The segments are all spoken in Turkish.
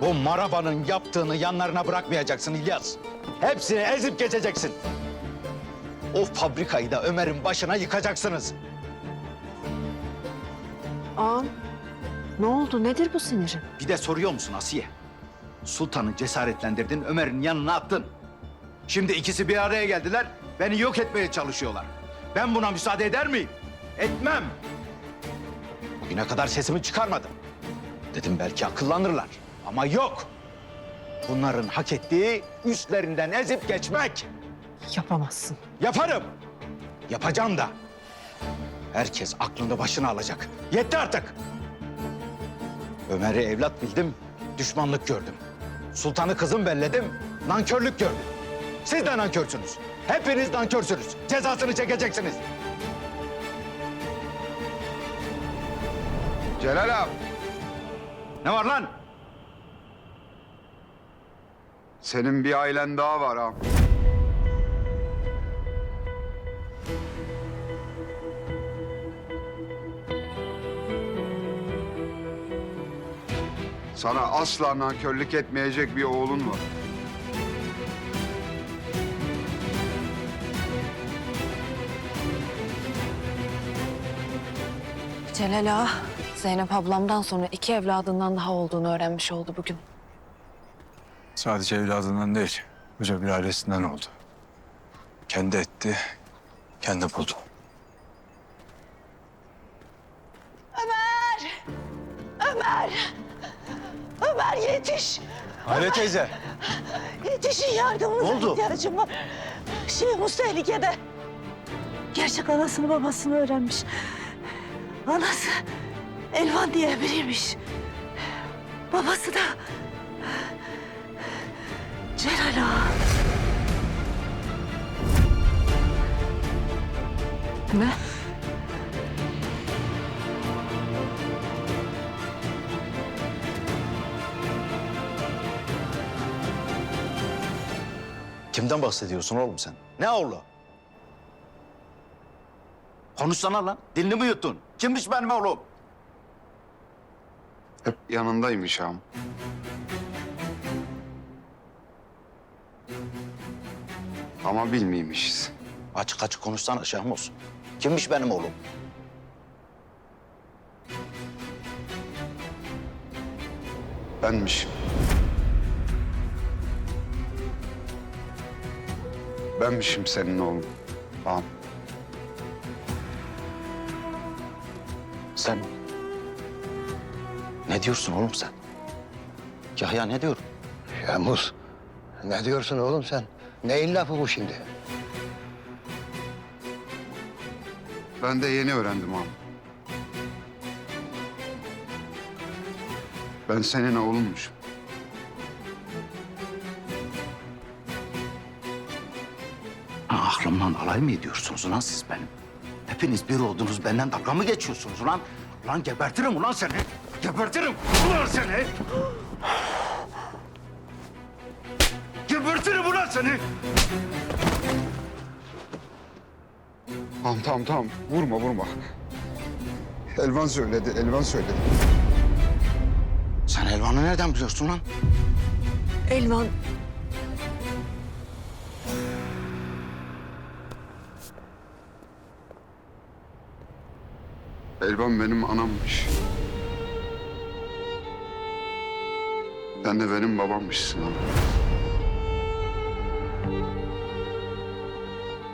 Bu marabanın yaptığını yanlarına bırakmayacaksın İlyas. Hepsini ezip geçeceksin. O fabrikayı da Ömer'in başına yıkacaksınız. Ağam ne oldu nedir bu sinirin? Bir de soruyor musun Asiye? Sultan'ı cesaretlendirdin, Ömer'in yanına attın. Şimdi ikisi bir araya geldiler, beni yok etmeye çalışıyorlar. Ben buna müsaade eder miyim? Etmem. Bugüne kadar sesimi çıkarmadım. Dedim belki akıllanırlar. Ama yok. Bunların hak ettiği üstlerinden ezip geçmek. Yapamazsın. Yaparım. Yapacağım da. Herkes aklını başına alacak. Yetti artık. Ömer'i evlat bildim, düşmanlık gördüm. Sultanı kızım belledim, nankörlük gördüm. Siz de nankörsünüz. Hepiniz nankörsünüz. Cezasını çekeceksiniz. Celal abi, Ne var lan? Senin bir ailen daha var ha. Sana asla nankörlük etmeyecek bir oğlun var. Celal ağa, Zeynep ablamdan sonra iki evladından daha olduğunu öğrenmiş oldu bugün. Sadece evladından değil, koca bir ailesinden oldu. Kendi etti, kendi buldu. Ömer yetiş. Aile teyze. Yetişin yardımınıza oldu? ihtiyacım var. Şeyhimiz tehlikede. Gerçek anasını babasını öğrenmiş. Anası Elvan diye biriymiş. Babası da Celal Ağa. Ne? Kimden bahsediyorsun oğlum sen? Ne oğlu? Konuşsana lan. Dilini mi yuttun? Kimmiş benim oğlum? Hep yanındaymış ağam. Ama bilmiymişiz. Açık açık konuşsana Şahmuz. Kimmiş benim oğlum? Benmişim. Benmişim senin oğlun. Ağam. Sen... Ne diyorsun oğlum sen? Yahya ne diyor? Şemuz, ne diyorsun oğlum sen? Neyin lafı bu şimdi? Ben de yeni öğrendim ağam. Ben senin oğlunmuşum. Aklımdan alay mı ediyorsunuz lan siz benim? Hepiniz bir oldunuz benden dalga mı geçiyorsunuz lan? Lan gebertirim ulan seni. Gebertirim ulan seni. Seni. Tamam tamam tamam. Vurma vurma. Elvan söyledi, Elvan söyledi. Sen Elvan'ı nereden biliyorsun lan? Elvan Elvan benim anammış. Sen de benim babammışsın ana.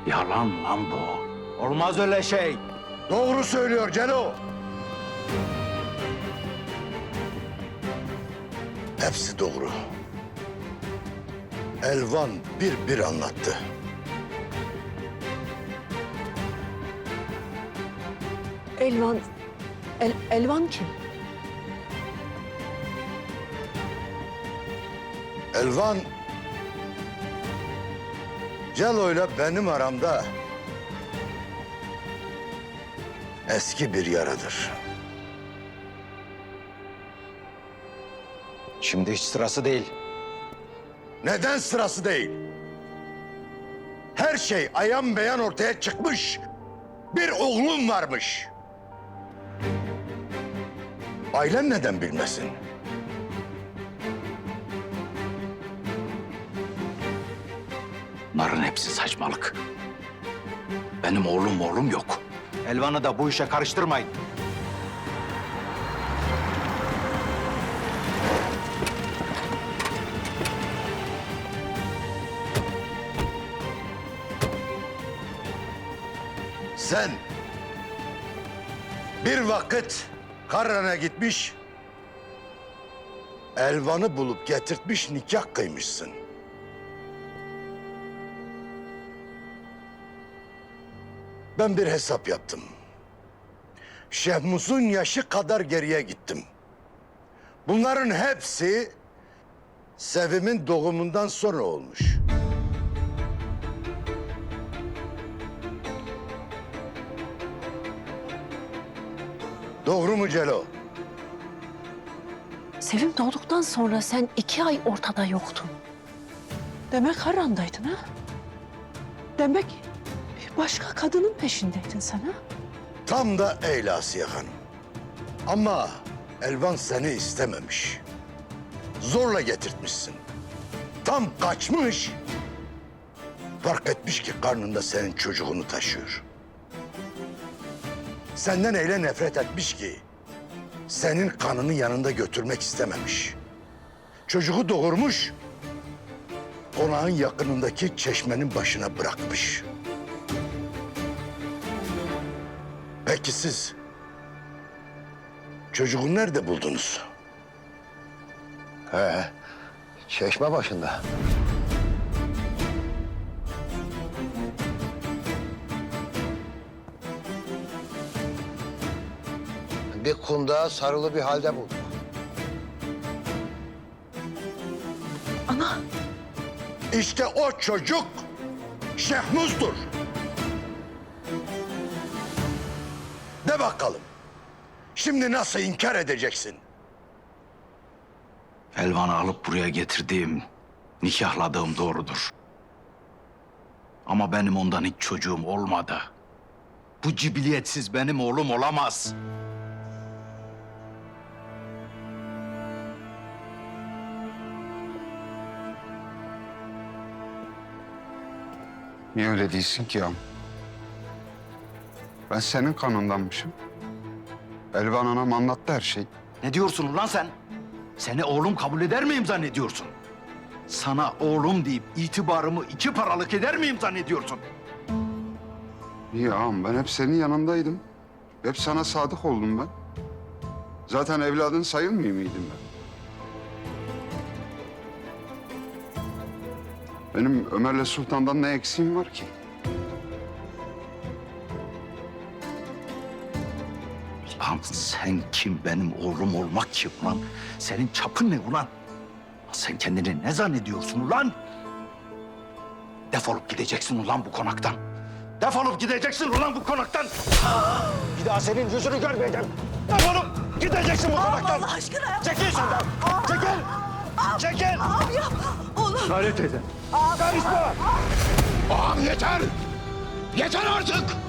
Yalan lan bu. Olmaz öyle şey. Doğru söylüyor Celo. Hepsi doğru. Elvan bir bir anlattı. Elvan El, Elvan kim? Elvan Celo'yla benim aramda eski bir yaradır. Şimdi hiç sırası değil. Neden sırası değil? Her şey ayan beyan ortaya çıkmış. Bir oğlum varmış. Ailen neden bilmesin? Bunların hepsi saçmalık. Benim oğlum oğlum yok. Elvan'ı da bu işe karıştırmayın. Sen bir vakit Karran'a gitmiş, Elvan'ı bulup getirtmiş nikah kıymışsın. Ben bir hesap yaptım. Şehmuz'un yaşı kadar geriye gittim. Bunların hepsi Sevim'in doğumundan sonra olmuş. Doğru mu Celo? Sevim doğduktan sonra sen iki ay ortada yoktun. Demek Harran'daydın ha? Demek başka kadının peşindeydin sen ha? Tam da öyle Asiye Hanım. Ama Elvan seni istememiş. Zorla getirtmişsin. Tam kaçmış. Fark etmiş ki karnında senin çocuğunu taşıyor. Senden öyle nefret etmiş ki senin kanını yanında götürmek istememiş. Çocuğu doğurmuş. Konağın yakınındaki çeşmenin başına bırakmış. Peki siz çocuğu nerede buldunuz? He, çeşme başında. Bir kundağa sarılı bir halde bulduk. Ana İşte o çocuk Şehmuz'dur. Bakalım. Şimdi nasıl inkar edeceksin? Elvan'ı alıp buraya getirdiğim, nikahladığım doğrudur. Ama benim ondan hiç çocuğum olmadı. Bu cibiliyetsiz benim oğlum olamaz. Niye öyle değilsin ki ya? Ben senin kanındanmışım. Elvan anam anlattı her şey. Ne diyorsun ulan sen? Seni oğlum kabul eder miyim zannediyorsun? Sana oğlum deyip itibarımı iki paralık eder miyim zannediyorsun? İyi ağam ben hep senin yanındaydım. Hep sana sadık oldum ben. Zaten evladın sayılmıyor muydum ben? Benim Ömer'le Sultan'dan ne eksiğim var ki? Lan sen kim benim oğlum olmak kim ulan? Senin çapın ne ulan? Sen kendini ne zannediyorsun ulan? Defolup gideceksin ulan bu konaktan. Defolup gideceksin ulan bu konaktan. Bir daha senin yüzünü görmeyeceğim. Defolup gideceksin bu konaktan. Allah aşkına yapma. Çekil şuradan. Çekil. Çekil. Abi yapma. Oğlum. Lale teyze. Ağam yeter! Yeter artık!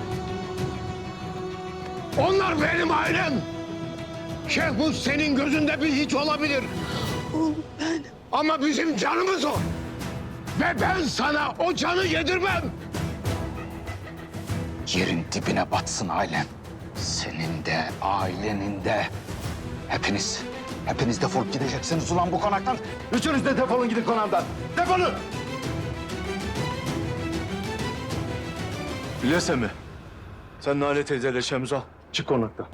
Onlar benim ailem. Şehmuz senin gözünde bir hiç olabilir. Ama bizim canımız o. Ve ben sana o canı yedirmem. Yerin dibine batsın ailen. Senin de, ailenin de. Hepiniz, hepiniz defolup gideceksiniz ulan bu konaktan. Üçünüz de defolun gidin konağımdan. Defolun! Bilese mi? Sen Nale teyzeyle Şemuz al. Çık konaktan.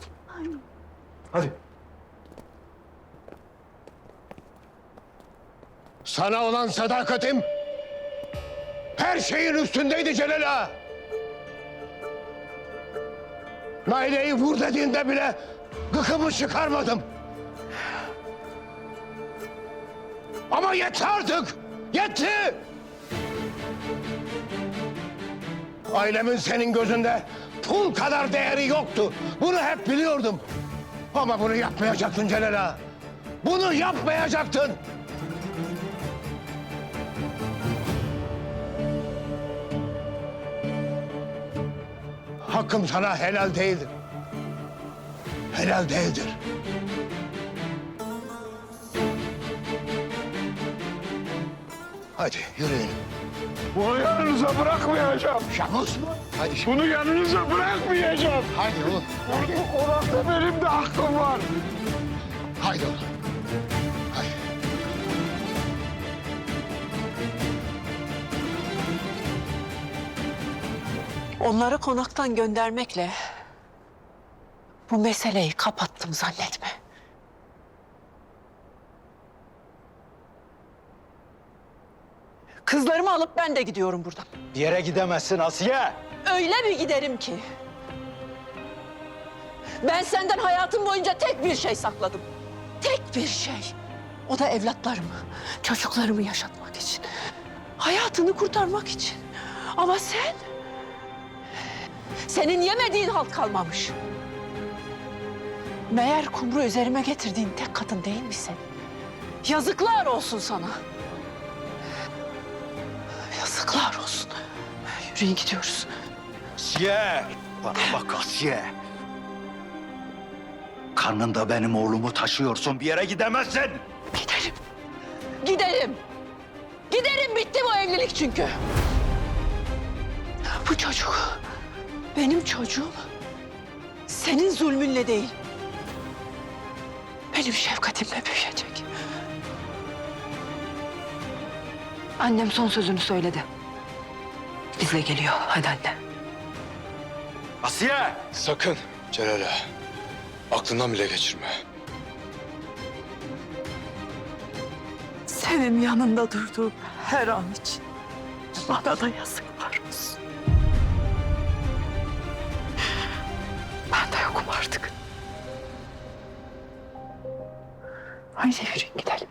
Hadi. Sana olan sadakatim her şeyin üstündeydi Celal ağa. Naile'yi vur dediğinde bile gıkımı çıkarmadım. Ama yeter artık! Yetti! Ailemin senin gözünde pul kadar değeri yoktu. Bunu hep biliyordum. Ama bunu yapmayacaktın Celal ağa. Bunu yapmayacaktın. Hakkım sana helal değildir. Helal değildir. Hadi yürüyün. Bunu yanınıza bırakmayacağım. Şahmus. Hadi şimdi. Bunu yanınıza bırakmayacağım. Hadi oğlum. O orada benim de hakkım var. Haydi oğlum. Hadi. Onları konaktan göndermekle bu meseleyi kapattım zannetme. Kızlarımı alıp ben de gidiyorum buradan. Bir yere gidemezsin Asiye. Öyle bir giderim ki. Ben senden hayatım boyunca tek bir şey sakladım. Tek bir şey. O da evlatlarımı, çocuklarımı yaşatmak için. Hayatını kurtarmak için. Ama sen... Senin yemediğin halt kalmamış. Meğer kumru üzerime getirdiğin tek kadın değil misin? Yazıklar olsun sana. Yürüyün gidiyoruz. Asiye. Bana bak Asiye. Karnında benim oğlumu taşıyorsun. Bir yere gidemezsin. Giderim. Giderim. Giderim bitti bu evlilik çünkü. Bu çocuk benim çocuğum. Senin zulmünle değil. Benim şefkatimle büyüyecek. Annem son sözünü söyledi. Bizle geliyor. Hadi anne. Asiye. Sakın Celal'e. Aklından bile geçirme. Senin yanında durduğum her an için bana da yazıklar olsun. Ben de yokum artık. Haydi yürüyün gidelim.